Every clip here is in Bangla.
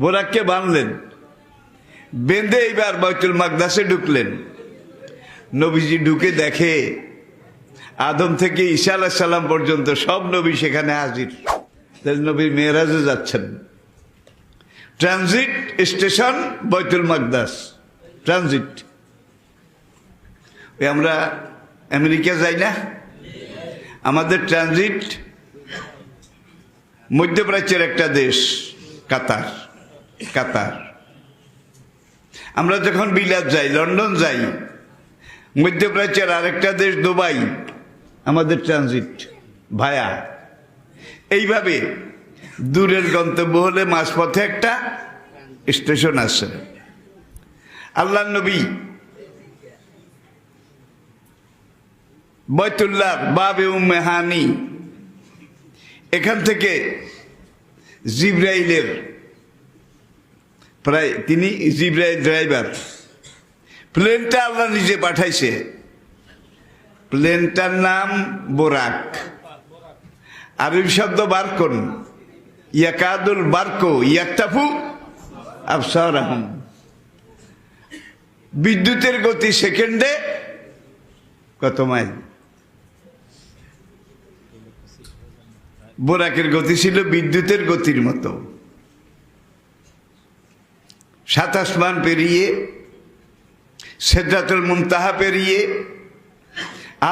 বোরাককে বাঁধলেন। বেঁধে এইবার বৈতুল মাকদাসে ঢুকলেন। নবীজি ঢুকে দেখে আদম থেকে ঈশা আলাহ সাল্লাম পর্যন্ত সব নবী সেখানে হাজির। তাহলে নবী মেয়েরাজে যাচ্ছেন। ট্রানজিট স্টেশন বৈতুল মাকদাস। ট্রানজিট। ওই আমরা আমেরিকা যাই না? আমাদের ট্রানজিট মধ্যপ্রাচ্যের একটা দেশ, কাতার। কাতার। আমরা যখন বিলাত যাই, লন্ডন যাই, মধ্যপ্রাচ্যের আরেকটা দেশ দুবাই, আমাদের ট্রানজিট ভায়া। এইভাবে দূরের গন্তব্য হলে মাঝপথে একটা স্টেশন আছে। আল্লাহ নবী বৈতুল্লাহ বাবে উম্মেহানি এখান থেকে জিব্রাইলের প্রায় তিনি জিব্রাইল ড্রাইভার। প্লেনটা আল্লাহ নিজে পাঠাইছে। প্লেনটার নাম বোরাক। আরবি শব্দ বারকন ইয়াকাদুল বারকো ইয়াক্তাফু আফসার আহম বিদ্যুতের গতি সেকেন্ডে কত মাইল? বোরাকের গতি ছিল বিদ্যুতের গতির মতো। সাত আসমান পেরিয়ে, সেদ্রাতুল মুনতাহা পেরিয়ে,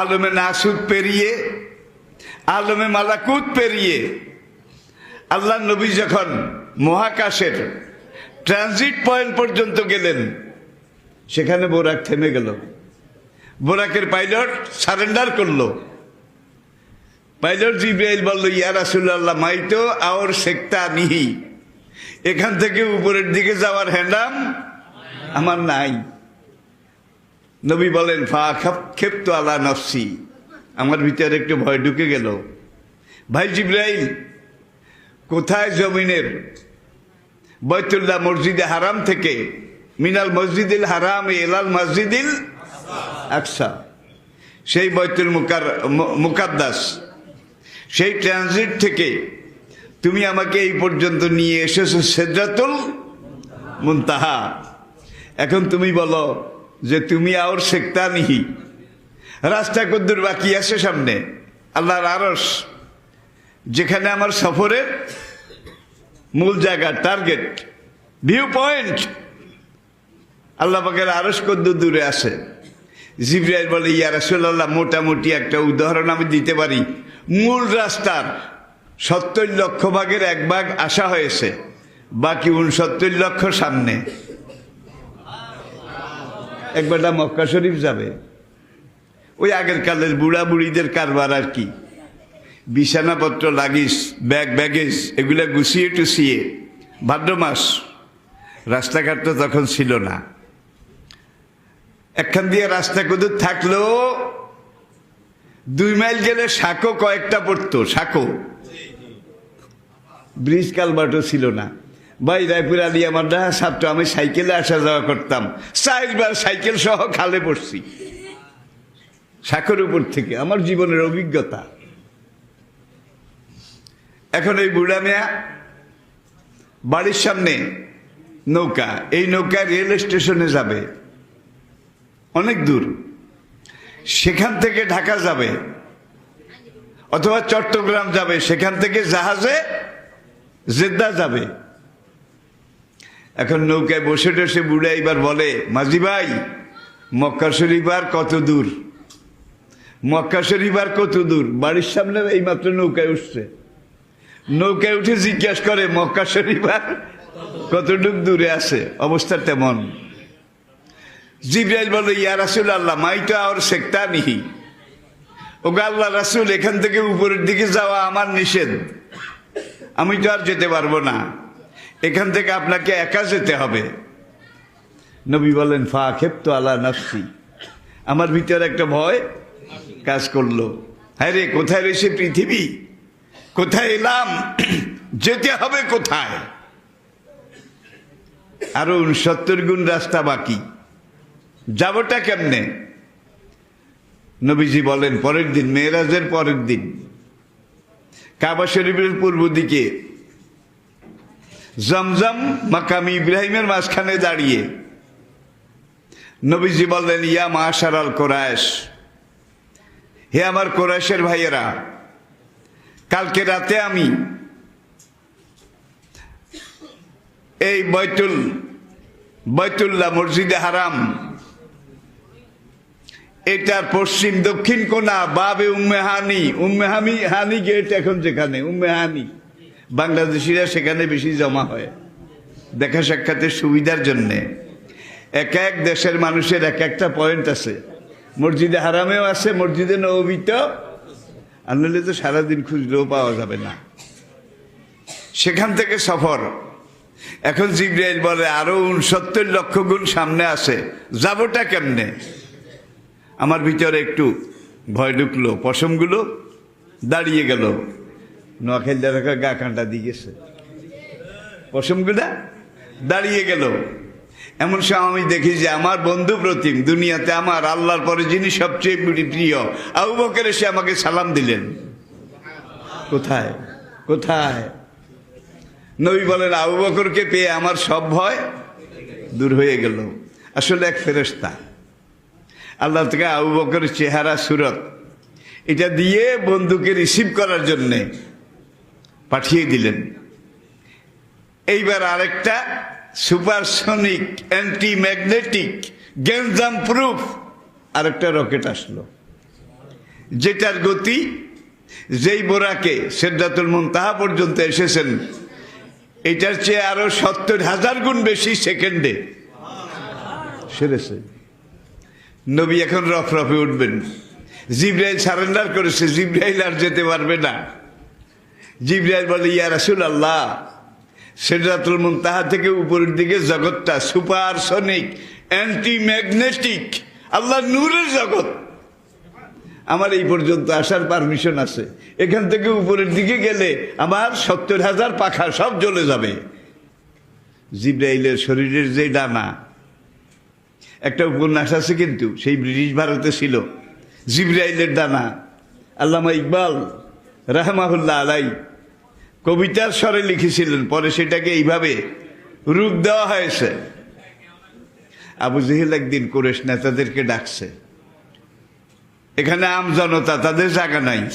আলমে নাসুদ পেরিয়ে, আলমে মালাকুত পেরিয়ে আল্লাহ নবী যখন মহাকাশের ট্রানজিট পয়েন্ট পর্যন্ত গেলেন, সেখানে বোরাক থেমে গেল। বোরাকের পাইলট সারেন্ডার করল। পাইলট জিব্রাইল বলল, ইয়া রাসুল্লাহ মাইতো আওর সেক্তা নিহি এখান থেকে উপরের দিকে যাওয়ার হ্যান্ডাম আমার নাই। নবী বলেন, ফা খেপ্ত আলা নফসি। আমার ভিতরে একটু ভয় ঢুকে গেল। ভাই জিব্রাইল, কোথায় জমিনের? বৈতুল্লাহ মসজিদে হারাম থেকে মিনাল মসজিদিল হারাম এলাল মসজিদিল আকসা। সেই বৈতুল মুকার মুকাদ্দাস, সেই ট্রানজিট থেকে তুমি আমাকে এই পর্যন্ত নিয়ে এসেছ সেদ্রাতুল মুনতাহা। এখন তুমি বলো যে তুমি আর শেখতা নিহি। রাস্তা কদ্দুর বাকি আছে সামনে, আল্লাহর আরস যেখানে আমার সফরের মূল জায়গা টার্গেট ভিউ পয়েন্ট আল্লাহ পাকের আরস কদ্দুর দূরে আছে। জিব্রাইল বলে, ইয়া রাসূলুল্লাহ, মোটামুটি একটা উদাহরণ আমি দিতে পারি। মূল রাস্তার সত্তর লক্ষ ভাগের এক ভাগ আসা হয়েছে, বাকি উনসত্তর লক্ষ সামনে। একবারটা মক্কা শরীফ যাবে। ওই আগের কালের বুড়া বুড়িদের কারবার আর কি। বিছানাপত্র লাগিস ব্যাগ, ব্যাগেজ, এগুলো গুছিয়ে টুছিয়ে। ভাদ্র মাস, রাস্তাঘাট তো তখন ছিল না। একখান দিয়ে রাস্তা কুদুর থাকলেও দুই মাইল গেলে শাকো কয়েকটা পড়তো শাকো ব্রিজ কালবাটও ছিল না। ভাই, রায়পুর আলী আমার দেখা ছাত্র, আমি সাইকেলে আসা যাওয়া করতাম। চারবার সাইকেল সহ খালে পড়ছি। শাকর উপর থেকে, আমার জীবনের অভিজ্ঞতা। এখন এই বুড়া মেয়া, বাড়ির সামনে নৌকা, এই নৌকা রেল স্টেশনে যাবে। অনেক দূর। সেখান থেকে ঢাকা যাবে, অথবা চট্টগ্রাম যাবে, সেখান থেকে জাহাজে জেদ্দা যাবে। এখন নৌকায় বসে টসে বুড়ে এবার বলে, মাঝি ভাই, মক্কা শরীফ আর কত দূর? মক্কা শরীফ আর কত দূর? বাড়ির সামনে এইমাত্র নৌকায় উঠছে। নৌকায় উঠে জিজ্ঞাসা করে, মক্কা শরীফ আর কতটুক দূরে আছে? অবস্থা তেমন। জিব্রাইল বলে, ইয়া রাসুল আল্লাহ মাইটা আর শেখতা নিহি ওগা আল্লাহ রাসুল, এখান থেকে উপরের দিকে যাওয়া আমার নিষেধ। আমি তো আর যেতে পারব না। এখান থেকে আপনাকে একা যেতে হবে। নবী বলেন, ফা খেপ্ত আল্লাহ নফসি। আমার ভিতরে একটা ভয় কাজ করল। হ্যাঁ রে, কোথায় রয়েছে পৃথিবী? কোথায় এলাম? যেতে হবে কোথায়? আরও উনসত্তর গুণ রাস্তা বাকি। যাবটা কেমনে? নবীজি বলেন, পরের দিন, মেয়েরাজের পরের দিন। কাবা শরীফের পূর্ব দিকে। জমজম মাকামি ইব্রাহিমের মাঝখানে দাঁড়িয়ে। নবীজি বললেন, ইয়া মাশার আল কোরআশ হে আমার কোরআশের ভাইয়েরা, কালকে রাতে আমি এই বৈতুল, বৈতুল্লাহ মসজিদে হারাম এটার পশ্চিম দক্ষিণ কোনা, বাবে উম্মে হানি। উম্মে হামি, হানি গেট এখন যেখানে, উম্মে হানি। বাংলাদেশিরা সেখানে বেশি জমা হয়। দেখা সাক্ষাতের সুবিধার জন্যে। এক এক দেশের মানুষের এক একটা পয়েন্ট আছে। মসজিদে হারামেও আছে, মসজিদে নবীতেও আর তো সারাদিন খুঁজলেও পাওয়া যাবে না। সেখান থেকে সফর। এখন জিব্রাইল বলে, আরও উনসত্তর লক্ষ গুণ সামনে আছে। যাবোটা কেমনে? আমার ভিতরে একটু ভয় ঢুকলো, পশমগুলো দাঁড়িয়ে গেল। নোয়াখালী রাখা গা কাঁটা দিয়ে গেছে। পশমগুলা দাঁড়িয়ে গেল। এমন সময় আমি দেখি যে আমার বন্ধু প্রতিম, দুনিয়াতে আমার আল্লাহর পরে যিনি সবচেয়ে প্রিয়, আবু বকর এসে আমাকে সালাম দিলেন। কোথায়? কোথায়? নবী বলেন, আবু বকরকে পেয়ে আমার সব ভয় দূর হয়ে গেল। আসলে এক ফেরেস্তা আল্লাহ থেকে আবু বকরের চেহারা, সুরত। এটা দিয়ে বন্ধুকে রিসিভ করার জন্যে পাঠিয়ে দিলেন। এইবার আরেকটা সুপারসনিক অ্যান্টি ম্যাগনেটিক গ্যানজাম প্রুফ আরেকটা রকেট আসলো। যেটার গতি যেই বোরাকে সেদ্দাতুল মুনতাহা পর্যন্ত এসেছেন, এটার চেয়ে আরও সত্তর হাজার গুণ বেশি সেকেন্ডে। সেরেছে। নবী এখন রফ রফে উঠবেন। জিব্রাইল সারেন্ডার করেছে, জিব্রাইল আর যেতে পারবে না। জিব্রাইল বলে, ইয়া রাসুল আল্লাহ সেডরাতুল মুনতাহা থেকে উপরের দিকে জগৎটা সুপারসনিক অ্যান্টি ম্যাগনেটিক আল্লাহ নূরের জগৎ। আমার এই পর্যন্ত আসার পারমিশন আছে। এখান থেকে উপরের দিকে গেলে আমার সত্তর হাজার পাখা সব জ্বলে যাবে। জিব্রাইলের শরীরের যে ডানা একটা উপন্যাস আছে কিন্তু, সেই ব্রিটিশ ভারতে ছিল। জিব্রাইলের দানা। আল্লামা ইকবাল রাহমাহুল্লাহ আলাই কবিতার স্বরে লিখেছিলেন, পরে সেটাকে এইভাবে রূপ দেওয়া হয়েছে। আবু জহিল একদিন কোরেশ নেতাদেরকে ডাকছে। এখানে আম জনতা, তাদের জায়গা নাই।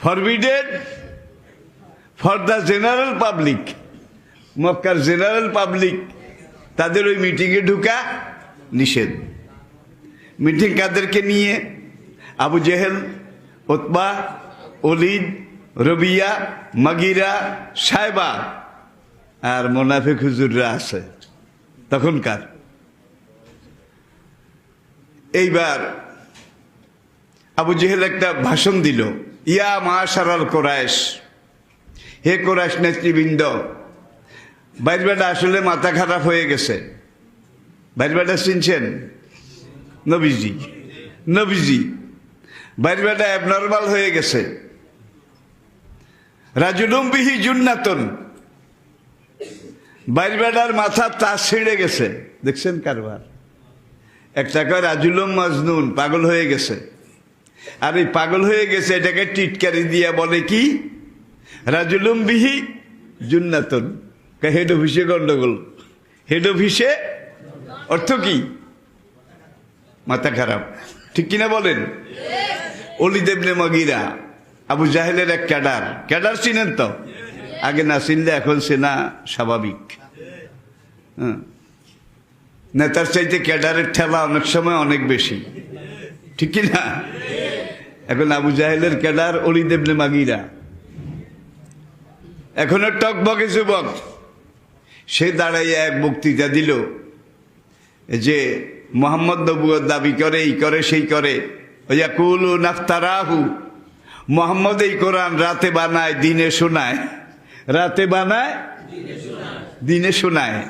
Forbidden for the general public মক্কার জেনারেল পাবলিক তাদের ওই মিটিংয়ে ঢুকা। নিষেধ। মিটিং কাদেরকে নিয়ে আবু জেহেল ওতবা অলিদ রবিয়া, মাগিরা সাহেবা আর মোনাফিক হুজুররা আছে। তখনকার। এইবার আবু জেহেল একটা ভাষণ দিল, ইয়া মা সারাল কোরআশ হে কোরআশ নেতৃবৃন্দ বাইরবেটা আসলে মাথা খারাপ হয়ে গেছে। বাইরবেটা চিনছেন? নবীজি। নবীজি বাইরবেটা অ্যাবনর্মাল হয়ে গেছে। রাজুলুম্বিহি জুন্নাতন। বাইরবেটার মাথা তা ছিঁড়ে গেছে। দেখছেন কারবার? একটা কয়, রাজুলুম মাজনুন, পাগল হয়ে গেছে। আর এই পাগল হয়ে গেছে, এটাকে টিটকারি দিয়া বলে কি? রাজুলুম বিহি জুন্নাতন। হেড অফিসে গন্ডগোল। হেড অফিসে অর্থ কি? মাথা খারাপ। ঠিক কিনা বলেন? অলিদেবনে মগিরা, আবু জাহেলের এক ক্যাডার। ক্যাডার চিনেন তো? আগে না চিনলে এখন চেনা স্বাভাবিক। হ্যাঁ নেতার চাইতে ক্যাডারের ঠেলা অনেক সময় অনেক বেশি। ঠিক কিনা? এখন আবু জাহেলের ক্যাডার অলিদেবনে মাগিরা। এখনও টকবকে যুবক। সে দাঁড়াইয়া এক বক্তৃতা দিল। যে মোহাম্মদ নবুয়র দাবি করে, এই করে, সেই করে। ওইয়া কুলু নাফতারাহু, মোহাম্মদ এই কোরআন রাতে বানায়, দিনে শোনায়। রাতে বানায়, দিনে শোনায়।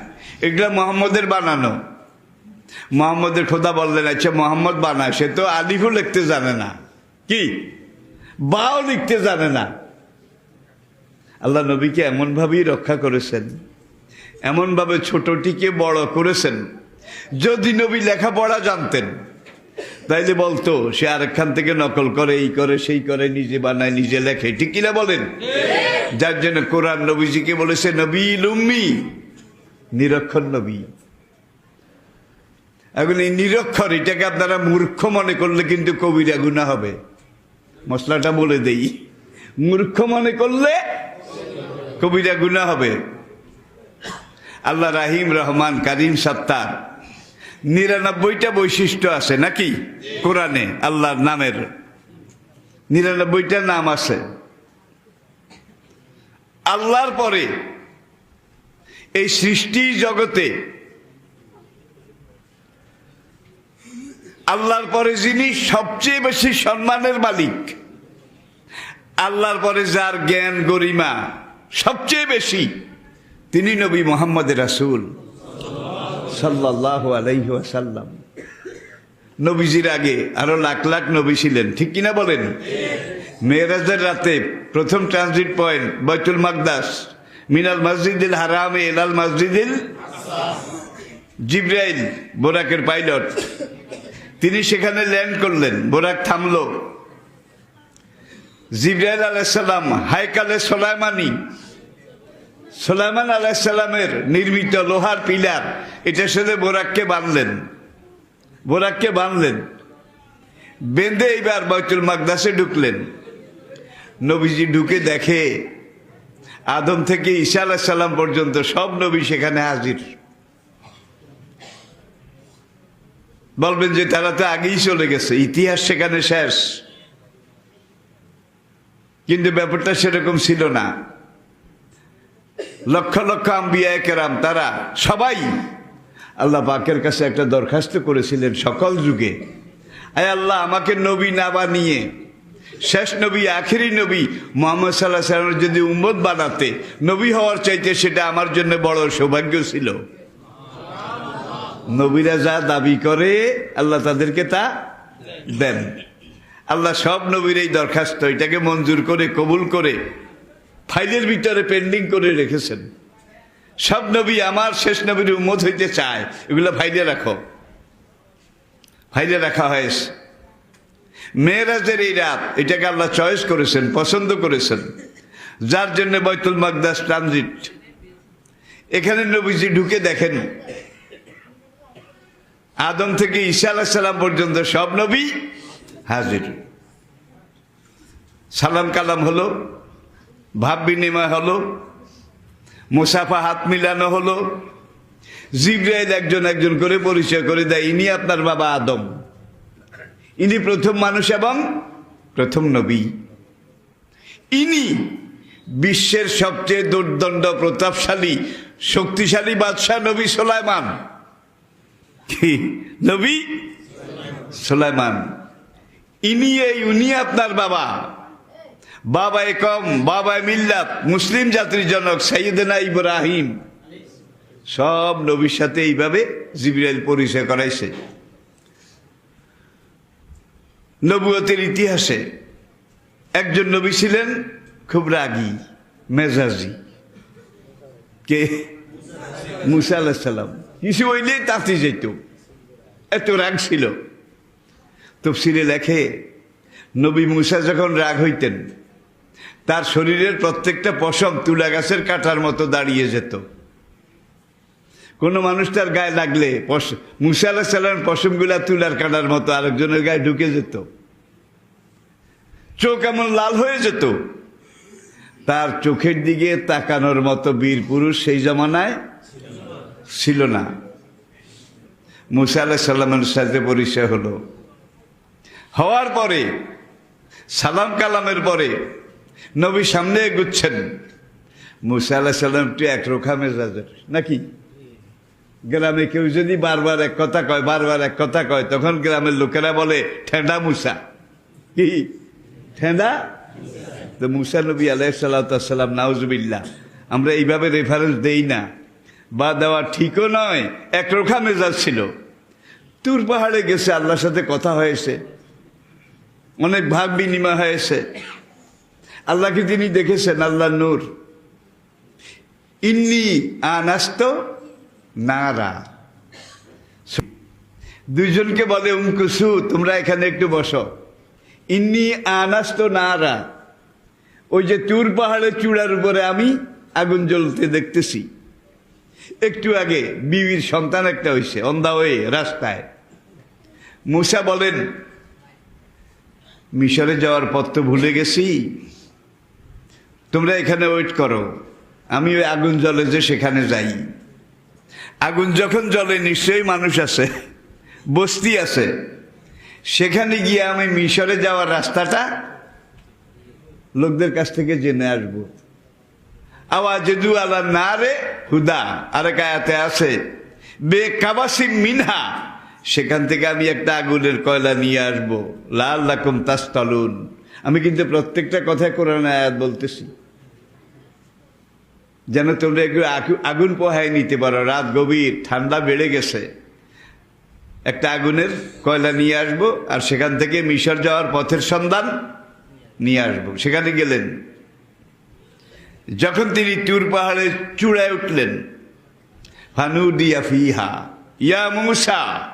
এগুলা মোহাম্মদের বানানো। মোহাম্মদের খোদা বললেন আচ্ছা মোহাম্মদ বানায়, সে তো আলিফও লিখতে জানে না। কি? বাও লিখতে জানে না। আল্লাহ নবীকে এমনভাবেই রক্ষা করেছেন। এমনভাবে ছোটটিকে বড় করেছেন। যদি নবী লেখাপড়া জানতেন, তাইলে বলতো, সে আরেকখান থেকে নকল করে, এই করে, সেই করে, নিজে বানায়, নিজে লেখে। ঠিক কিনা বলেন? যার জন্য কোরআন নবীজিকে বলেছে, নবী লুম্মি, নিরক্ষর নবী। এখন এই নিরক্ষর, এটাকে আপনারা মূর্খ মনে করলে কিন্তু কবিরা গুণা হবে। মশলাটা বলে দেই। মূর্খ মনে করলে কবিরা গুণা হবে। আল্লাহ রাহিম রহমান, কারিম সত্তার নিরানব্বইটা বৈশিষ্ট্য আছে নাকি? কোরআনে, আল্লাহর নামের। নিরানব্বইটা নাম আছে। আল্লাহর পরে এই সৃষ্টি জগতে আল্লাহর পরে যিনি সবচেয়ে বেশি সম্মানের মালিক, আল্লাহর পরে যার জ্ঞান গরিমা সবচেয়ে বেশি তিনি নবী মোহাম্মদ রাসুল। সাল্লাহ আলাইহি ওয়াসাল্লাম। নবীজির আগে আরও লাখ লাখ নবী ছিলেন, ঠিক কিনা বলেন? মেয়েরাজের রাতে প্রথম ট্রানজিট পয়েন্ট বৈতুল মাকদাস, মিনাল মসজিদিল হারামে এলাল মসজিদিল জিব্রাইল, বোরাকের পাইলট। তিনি সেখানে ল্যান্ড করলেন, বোরাক থামলো। জিব্রাইল আলাইসাল্লাম হাইকালে সোলাইমানি সোলাইমান আলাইসাল্লামের নির্মিত লোহার পিলার এটার সাথে বোরাককে বাঁধলেন। বোরাককে বাঁধলেন। বেঁধে এইবার বৈতুল মাকদাসে ঢুকলেন। নবীজি ঢুকে দেখে আদম থেকে ঈশা আলাহিসাল্লাম পর্যন্ত সব নবী সেখানে হাজির। বলবেন যে তারা তো আগেই চলে গেছে, ইতিহাস সেখানে শেষ। কিন্তু ব্যাপারটা সেরকম ছিল না। লক্ষ লক্ষ আম্বিয়া কেরাম তারা সবাই আল্লাহ পাকের কাছে একটা দরখাস্ত করেছিলেন সকল যুগে। আয় আল্লাহ, আমাকে নবী না বানিয়ে, শেষ নবী, আখেরি নবী মোহাম্মদ সাল্লাহ সাল্লামের যদি উম্মত বানাতে, নবী হওয়ার চাইতে সেটা আমার জন্য বড় সৌভাগ্য ছিল। নবীরা যা দাবি করে, আল্লাহ তাদেরকে তা দেন। আল্লাহ সব নবীর এই দরখাস্ত, এটাকে মঞ্জুর করে, কবুল করে ফাইলের ভিতরে পেন্ডিং করে রেখেছেন। সব নবী আমার শেষ নবীর উম্মত হইতে চায়। এগুলো ফাইলে রাখো। ফাইলে রাখা হয়েছে। মেয়েরাজের এই রাত, এটাকে আল্লাহ চয়েস করেছেন, পছন্দ করেছেন। যার জন্য বৈতুল মাকদাস ট্রানজিট এখানে নবীজি ঢুকে দেখেন, আদম থেকে ঈশা আলাহিসাল্লাম পর্যন্ত সব নবী হাজির। সালাম কালাম হলো ভাব বিনিময় হলো, মুসাফা হাত মিলানো হলো, জিব্রাইল একজন একজন করে পরিচয় করে দেয়, ইনি আপনার বাবা আদম। ইনি প্রথম মানুষ এবং প্রথম নবী। ইনি বিশ্বের সবচেয়ে দুর্দণ্ড, প্রতাপশালী, শক্তিশালী বাদশাহ নবী সোলাইমান। নবী? সোলাইমান। ইনি এই, উনি আপনার বাবা। বাবা একম বাবা মিল্লাত, মুসলিম জাতির জনক সৈয়দনা ইব্রাহিম। সব নবীর সাথে এইভাবে জিবিরাইল পরিচয় করাইছে। নবুয়তের ইতিহাসে একজন নবী ছিলেন খুব রাগী, মেজাজি। কে? মুসা আল্লাহ সাল্লাম কিছু হইলেই তাতে যেত। এত রাগ ছিল। তফসিলে লেখে, নবী মুসা যখন রাগ হইতেন তার শরীরের প্রত্যেকটা পশম তুলা গাছের কাঠার মতো দাঁড়িয়ে যেত। কোনো মানুষ তার গায়ে লাগলে মুসা আল্লাহ পশমগুলা তুলার কাটার মতো আরেকজনের গায়ে ঢুকে যেত। চোখ এমন লাল হয়ে যেত। তার চোখের দিকে তাকানোর মতো বীর পুরুষ সেই জমানায় ছিল না। মুসা আল্লাহ সাল্লামের সাথে পরিচয় হলো। হওয়ার পরে, সালাম কালামের পরে নবী সামনে এগুচ্ছেন। মুসা আল্লাহ সাল্লাম একটু একরোখা মেজাজের। নাকি? গ্রামে কেউ যদি বারবার এক কথা কয়, বারবার এক কথা কয়, তখন গ্রামের লোকেরা বলে ঠেন্ডা মুসা। কি? ঠেন্ডা তো মুসা নবী আলাইসাল্লাম নাউজবিল্লা আমরা এইভাবে রেফারেন্স দেই না। বা দেওয়া ঠিকও নয় একরোখা মেজাজ ছিল। তুর পাহাড়ে গেছে, আল্লাহর সাথে কথা হয়েছে। অনেক ভাব বিনিময় হয়েছে। আল্লাহকে তিনি দেখেছেন আল্লাহ নূর। ইন্নি আনাস্ত নারা। দুইজনকে বলে উমকুসু তোমরা এখানে একটু বসো। ইন্নি আনাস্ত নারা। ওই যে তুর পাহাড়ের চূড়ার উপরে আমি আগুন জ্বলতে দেখতেছি। একটু আগে বিবির সন্তান একটা হয়েছে অন্ধা হয়ে রাস্তায়। মুসা বলেন, মিশরে যাওয়ার পথ তো ভুলে গেছি। তোমরা এখানে ওয়েট করো। আমি ওই আগুন জলে যে সেখানে যাই। আগুন যখন জলে নিশ্চয়ই মানুষ আছে, বস্তি আছে। সেখানে গিয়ে আমি মিশরে যাওয়ার রাস্তাটা লোকদের কাছ থেকে জেনে আসব। আওয়াজ দু আলা না রে হুদা, আরেক আয়াতে আছে, বে কাবাসি মিনহা, সেখান থেকে আমি একটা আগুনের কয়লা নিয়ে আসব। লাল লাকুম তাস্তলুন। আমি কিন্তু প্রত্যেকটা কথা কোরআন আয়াত বলতেছি। যেন তোমরা একটু আগু- আগুন পোহায় নিতে পারো। রাত গভীর, ঠান্ডা বেড়ে গেছে। একটা আগুনের কয়লা নিয়ে আসব আর সেখান থেকে মিশর যাওয়ার পথের সন্ধান নিয়ে আসব। সেখানে গেলেন। যখন তিনি টুর পাহাড়ের চূড়ায় উঠলেন ফানুদিয়া ফিহা, ইয়া মুসা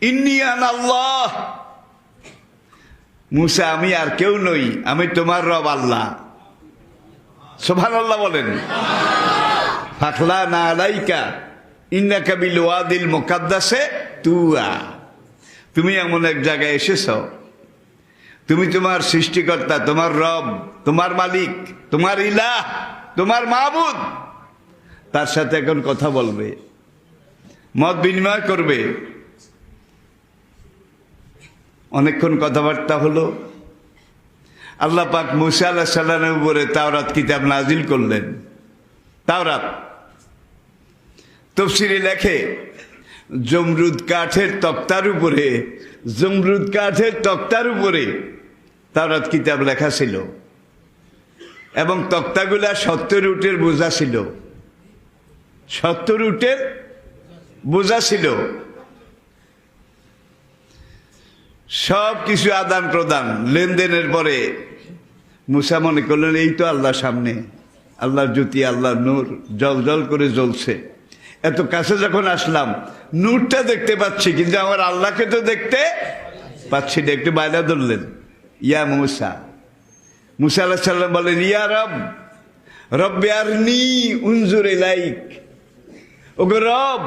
ইন্নিয়ান আল্লাহ। মুসা, আমি আর কেউ নই, আমি তোমার রব আল্লাহ। সোভান আল্লাহ বলেন। ফাখলা না আলাইকা ইন্নাকা বিল ওয়াদিল মুকাদ্দাসে তুয়া। তুমি এমন এক জায়গায় এসেছ। তুমি তোমার সৃষ্টিকর্তা, তোমার রব, তোমার মালিক, তোমার ইলাহ, তোমার মাহবুদ তার সাথে এখন কথা বলবে। মত বিনিময় করবে। অনেকক্ষণ কথাবার্তা হলো। আল্লাহ পাক মুসা আল্লাহ সাল্লামের উপরে তাওরাত কিতাব নাজিল করলেন। তাওরাত। তফসিরে লেখে, জমরুদ কাঠের তক্তার উপরে, জমরুদ কাঠের তক্তার উপরে তাওরাত কিতাব লেখা ছিল এবং তক্তাগুলা সত্তর উটের বোঝা ছিল। সত্তর উটের বোঝা ছিল। সব কিছু আদান প্রদান লেনদেনের পরে মুসা মনে করলেন, এই তো আল্লাহর সামনে। আল্লাহর জ্যোতি, আল্লাহর নূর জল জল করে জ্বলছে। এত কাছে যখন আসলাম, নূরটা দেখতে পাচ্ছি, কিন্তু আমার আল্লাহকে তো দেখতে পাচ্ছি না। একটু বায়না ধরলেন। ইয়া মুসা। মুসা আল্লাহ সাল্লাম বলেন, ইয়া রব, রব্বে আর নি উনজুর লাইক ওগো রব,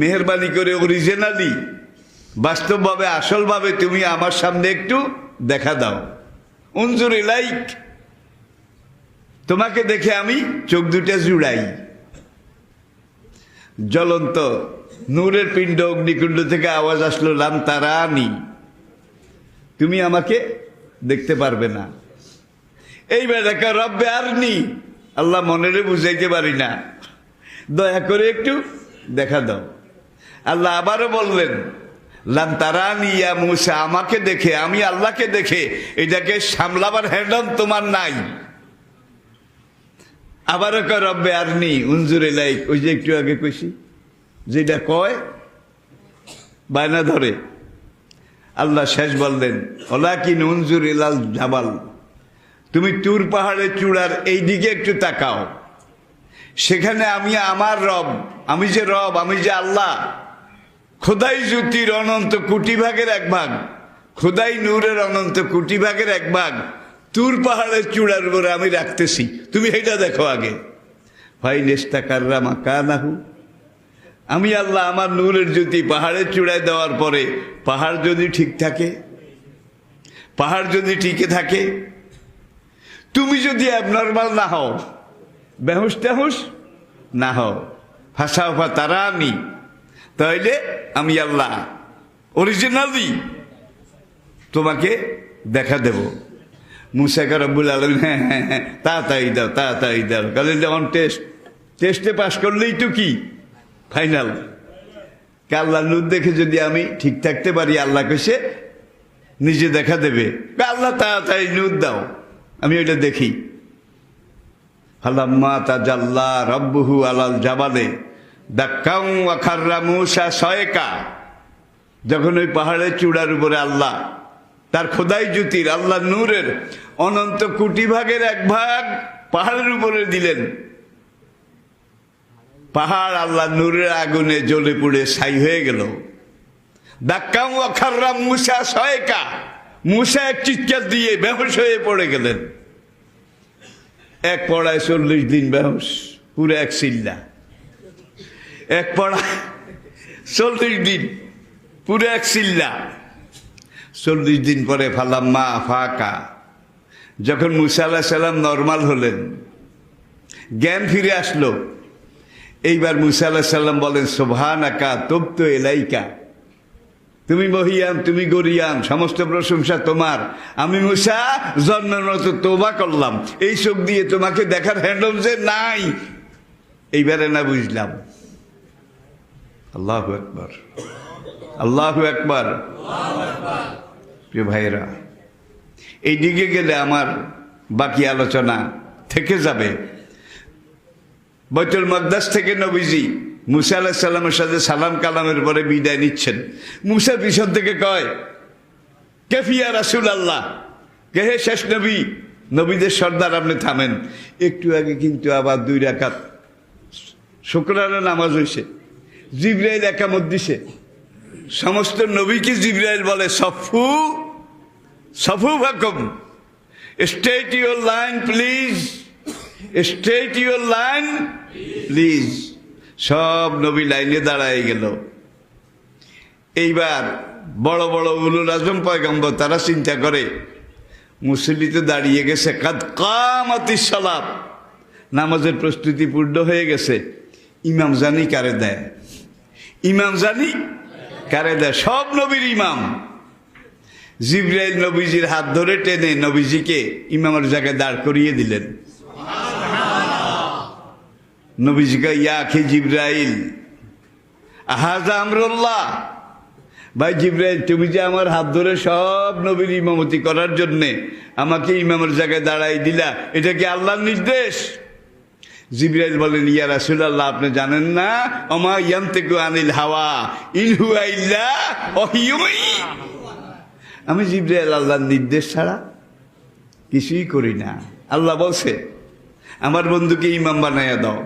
মেহরবানি করে অরিজিনালি বাস্তবভাবে, আসলভাবে তুমি আমার সামনে একটু দেখা দাও। উনজুর লাইক তোমাকে দেখে আমি চোখ দুটা জুড়াই। জ্বলন্ত নূরের পিণ্ড অগ্নিকুণ্ড থেকে আওয়াজ আসলো লাম তারা আনি তুমি আমাকে দেখতে পারবে না। এই বেলাকা রব্বে আর নি আল্লাহ মনেরে বুঝাইতে পারি না। দয়া করে একটু দেখা দাও। আল্লাহ আবারও বললেন লান তারানি ইয়া মুসা, আমাকে দেখে, আমি আল্লাহকে দেখে, এটাকে সামলাবার হ্যান্ডল তোমার নাই। আবারও কয়, রব্বে আর নি উনজুরে লাইক ওই যে একটু আগে কইছি, যেটা কয়, বায়না ধরে। আল্লাহ শেষ বললেন ওলা কি উনজুর ইলাল জাবাল, তুমি তুর পাহাড়ের চূড়ার এই দিকে একটু তাকাও। সেখানে আমি আমার রব, আমি যে রব, আমি যে আল্লাহ খোদাই জ্যোতির অনন্ত কোটি ভাগের এক ভাগ, খোদাই নূরের অনন্ত কোটি ভাগের এক ভাগ, তুর পাহাড়ের চূড়ার উপরে আমি রাখতেছি। তুমি এটা দেখো আগে। ভাই নেস্তা কাররা মা কানাহু আমি আল্লাহ আমার নূরের জ্যোতি পাহাড়ের চূড়ায় দেওয়ার পরে পাহাড় যদি ঠিক থাকে, পাহাড় যদি টিকে থাকে, তুমি যদি অ্যাবনর্মাল না হও বেহুস টেহুস না হও ফাঁসা ফা তারা আমি তাইলে আমি আল্লাহ অরিজিনালি তোমাকে দেখা দেব। মুসাকা রব্বুল আলম হ্যাঁ হ্যাঁ হ্যাঁ তাড়াতাড়ি দাও তাড়াতাড়ি দাও। কারণ যখন টেস্ট টেস্টে পাস করলেই তো কি? ফাইনাল আল্লাহ নূর দেখে যদি আমি ঠিক থাকতে পারি, আল্লাহ কেসে নিজে দেখা দেবে। আল্লাহ তাড়াতাড়ি নূর দাও। আমি ওইটা দেখি। ফালাম্মা তাজাল্লা রব্বুহু আলাল জাবালে। যখন ওই পাহাড়ের চূড়ার উপরে আল্লাহ, তার খোদাই জ্যোতির আল্লাহ নূরের অনন্ত কোটি ভাগের এক ভাগ পাহাড়ের উপরে দিলেন। পাহাড় আল্লাহ নূরের আগুনে জ্বলে পুড়ে ছাই হয়ে গেল। মুসা এক দিয়ে হয়ে পড়ে গেলেন। এক পড়ায় চল্লিশ দিন বেহস পুরো এক চিল্লা এক পড়ায় চল্লিশ দিন, পুরো এক চিল্লা চল্লিশ দিন পরে ফালাম্মা ফাঁকা। যখন মুসা আল্লাহ সাল্লাম নর্মাল হলেন, জ্ঞান ফিরে আসলো। এইবার মুসা আল্লাহ সাল্লাম বলেন সোভান আকা তপ্ত এলাইকা তুমি মহিয়ান তুমি গরিয়ান সমস্ত প্রশংসা তোমার। আমি মুসা, জন্মের মতো তোবা করলাম। এই চোখ দিয়ে তোমাকে দেখার হ্যান্ডম যে নাই। এইবারে না বুঝলাম। আল্লাহ একবার আল্লাহ একবার প্রিয় ভাইরা এই দিকে গেলে আমার বাকি আলোচনা থেকে যাবে। বৈতুল মকদাস থেকে নবীজি মুসা আলাহ সাল্লামের সাথে সালাম কালামের পরে বিদায় নিচ্ছেন। মুসা পিছন থেকে কয় কেফিয়া রাসুল আল্লাহ কেহে শেষ নবী? নবীদের সর্দার আপনি থামেন। একটু আগে কিন্তু আবার দুই রাকাত শুক্রানা নামাজ হয়েছে জিব্রাইল একামত দিছে সমস্ত নবীকে জিব্রাইল বলে, সফু সফু ভাকম state your line please state your line please সব নবী লাইনে দাঁড়ায় গেল। এইবার বড় বড় উলুল আজম পয়গম্বর, তারা চিন্তা করে মুসল্লি তো দাঁড়িয়ে গেছে, কাদ কামাতি সালাপ নামাজের প্রস্তুতি পূর্ণ হয়ে গেছে। ইমাম জানি কারে দেয়? ইমাম জানি? কারে দেয়? সব নবীর ইমাম। জিব্রাইল নবীজির হাত ধরে টেনে নবীজিকে ইমামের জায়গায় দাঁড় করিয়ে দিলেন। নবীজিকে ইয়াখি জিব্রাইল। আহাজা আমরুল্লাহ। ভাই জিব্রাইল, তুমি যে আমার হাত ধরে সব নবীর ইমামতি করার জন্যে আমাকে ইমামের জায়গায় দাঁড়াই দিলা, এটা কি আল্লাহর নির্দেশ? জিব্রাইল বলেন ইয়া রাসূলুল্লাহ, আপনি জানেন না? অমা ইয়ান্তিকু আনিল হাওয়া, ইন হুয়া ইল্লা ওয়াহয়ুই আমি জিব্রাইল আল্লাহর নির্দেশ ছাড়া কিছুই করি না। আল্লাহ বলছে, আমার বন্ধুকে ইমাম বানাইয়া দাও।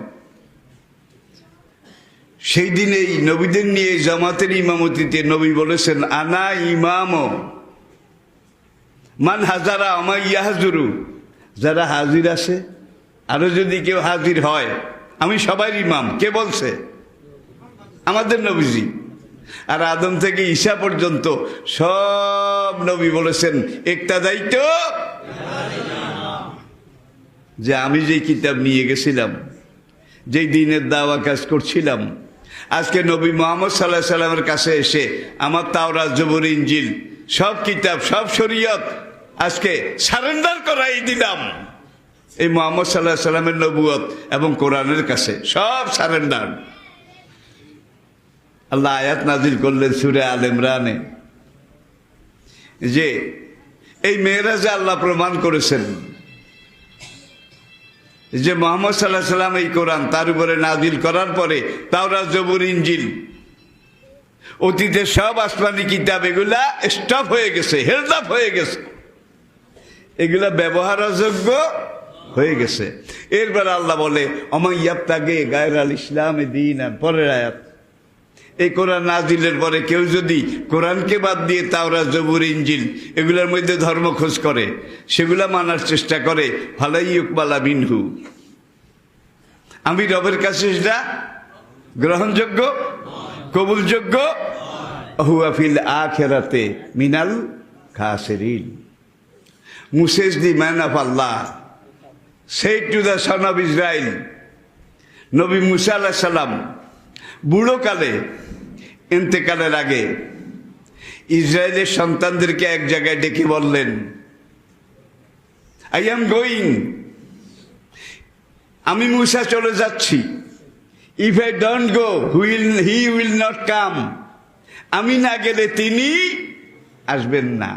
সেই দিনে এই নবীদের নিয়ে জামাতের ইমামতিতে নবী বলেছেন, আনা ইমাম, মান হাজারা আমার ইয়াহাজুরু। যারা হাজির আছে আরও যদি কেউ হাজির হয়, আমি সবাই ইমাম, কে বলছে? আমাদের নবীজি। আর আদম থেকে ঈশা পর্যন্ত সব নবী বলেছেন, একটা দায়িত্ব যে আমি যে কিতাব নিয়ে গেছিলাম, যেই দিনের দাওয়া কাজ করছিলাম, আজকে নবী মোহাম্মদ সাল্লাহ সাল্লামের কাছে এসে আমার তাওরা জবর ইঞ্জিল সব কিতাব, সব শরীয়ত আজকে সারেন্ডার করাই দিলাম। এই মোহাম্মদ সাল্লাহ সাল্লামের নবুয়ত এবং কোরআনের কাছে সব সারেন্ডার। আল্লাহ আয়াত নাজির করলেন সুরে আল ইমরানে। যে এই মেয়েরাজে আল্লাহ প্রমাণ করেছেন যে মোহাম্মদ সাল্লাহ সাল্লাম এই কোরআন তার উপরে নাজিল করার পরে তাওরা জবুর ইঞ্জিল অতীতে সব আসমানি কিতাব এগুলা স্টপ হয়ে গেছে হেলদ আপ হয়ে গেছে। এগুলা ব্যবহারযোগ্য হয়ে গেছে। এরপর আল্লাহ বলে অমাইয়াব তাকে গায়ের আল ইসলাম দিন পরের আয়াত। এই কোরআন নাজিলের পরে কেউ যদি কোরআনকে বাদ দিয়ে তাওরা, জবুর ইঞ্জিল এগুলোর মধ্যে ধর্ম খোঁজ করে, সেগুলা মানার চেষ্টা করে ভালাই ইকবালা মিনহু। আমি রবের কাছে সেটা গ্রহণযোগ্য, কবুলযোগ্য? হুয়াফিল আখেরাতে মিনাল খাসেরিন। মুসেস দি ম্যান অফ আল্লাহ। সেই to the son of Israel নবী মুসা আল্লাহ সাল্লাম বুড়োকালে ইন্তেকালের আগে, ইসরায়েলের সন্তানদেরকে এক জায়গায় ডেকে বললেন আই এম গোয়িং আমি মুসা চলে যাচ্ছি। If I don't go while he will not come আমি না গেলে তিনি আসবেন না।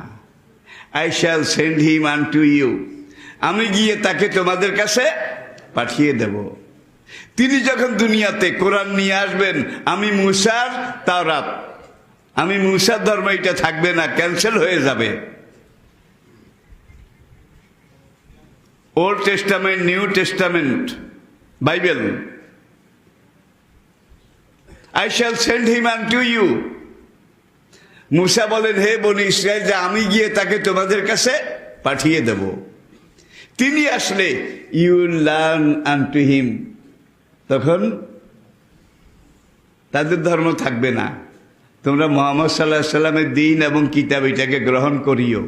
I shall send him unto you আমি গিয়ে তাকে তোমাদের কাছে পাঠিয়ে দেব। তিনি যখন দুনিয়াতে কোরআন নিয়ে আসবেন, আমি মুসার তাওরাত, আমি মুসার ধর্ম এটা থাকবে না, ক্যান্সেল হয়ে যাবে। Old testament, new testament, Bible. I shall send him and to you. মুসা বলেন, হে বনি ইসরায়েল, যে আমি গিয়ে তাকে তোমাদের কাছে পাঠিয়ে দেব। তিনি আসলে you learn unto him তখন তাদের ধর্ম থাকবে না। তোমরা মোহাম্মদ সাল্লাহ সাল্লামের দিন এবং কিতাব এটাকে গ্রহণ করিও।